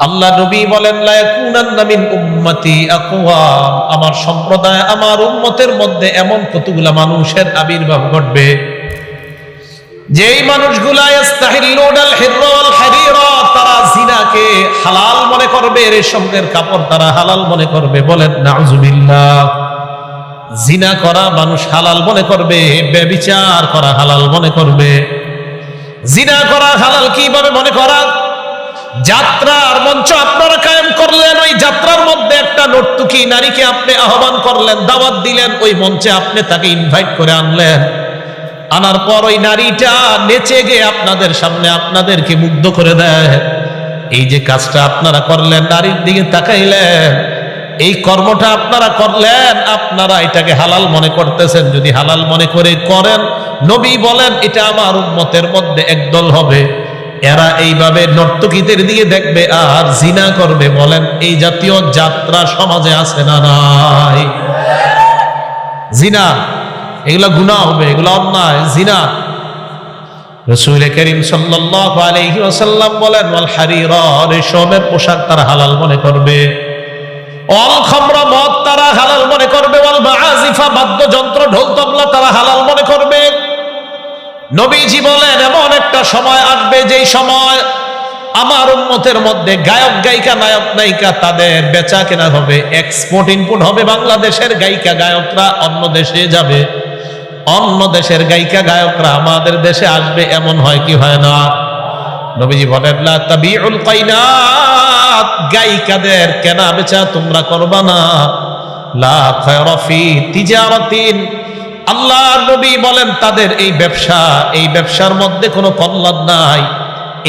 আল্লাহ নবী বলেন আমার সম্প্রদায় আমার উম্মতের মধ্যে এমন কতগুলা মানুষের আবির্ভাব ঘটবে? যেই মানুষগুলা তারা জিনাকে হালাল মনে করবে, রেশমের কাপড় তারা হালাল মনে করবে। বলেন জিনা করা মানুষ হালাল মনে করবে করা হালাল মনে করবে। জিনা করা হালাল কীভাবে মনে করা? যাত্রার মঞ্চ আপনারা কায়েম করলেন, ওই যাত্রার মধ্যে একটা নর্তুকি নারীকে আপনি আহ্বান করলেন, দাওয়াত দিলেন, ওই মঞ্চে আপনি তাকে ইনভাইট করে আনলেন। আনার পর ওই নারীটা নেচে গিয়ে আপনাদের সামনে আপনাদেরকে মুগ্ধ করে দেয়। এই যে কাজটা আপনারা করলেন, নারীর দিকে তাকাইলেন, এই কর্মটা আপনারা করলেন, আপনারা এটাকে হালাল মনে করতেছেন, যদি হালাল মনে করে করেন, নবী বলেন, এটা আমার উম্মতের মধ্যে একদল হবে। এরা এইভাবে নর্তকীদের দিকে দেখবে, আর জিনা করবে, বলেন, এই জাতীয় যাত্রা সমাজে আছে না নাই? জিনা, এগুলা গুনাহ হবে, এগুলা অন্যায়, জিনা। তারা হালাল মনে করবে। তারা হালাল মনে করবে। বাদ্যযন্ত্র তারা হালাল মনে করবে। নবীজি বলেন, এমন একটা সময় আসবে যেই সময় আমার উম্মতের মধ্যে গায়ক গায়িকা, নায়ক নায়িকা তাদের বেচা কেনা হবে এক্সপোর্ট ইনপুট হবে বাংলাদেশের গায়িকা গায়করা অন্য দেশে যাবে, অন্য দেশের গায়িকা গায়করা আমাদের দেশে আসবে, এমন হয় কি হয় না? নবীজি বলেন, লা তাবিউল কাইনাত গায়িকাদের কেনা বেচা তোমরা করবা না। লা খায়রা ফি তিজারাতিন আল্লাহ নবী বলেন, তাদের এই ব্যবসা, এই ব্যবসার মধ্যে কোনো কল্যাণ নাই।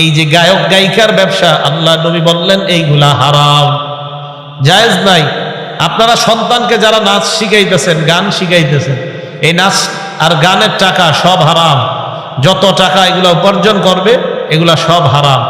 এই যে গায়ক গায়িকার ব্যবসা আল্লাহ নবী বললেন, এইগুলা হারাম, জায়েজ নাই। আপনারা সন্তানকে যারা নাচ শিখাইতেছেন, গান শিখাইতেছেন, এই নাচ আর গানের টাকা সব হারাম। যত টাকা এগুলো উপার্জন করবে, এগুলা সব হারাম।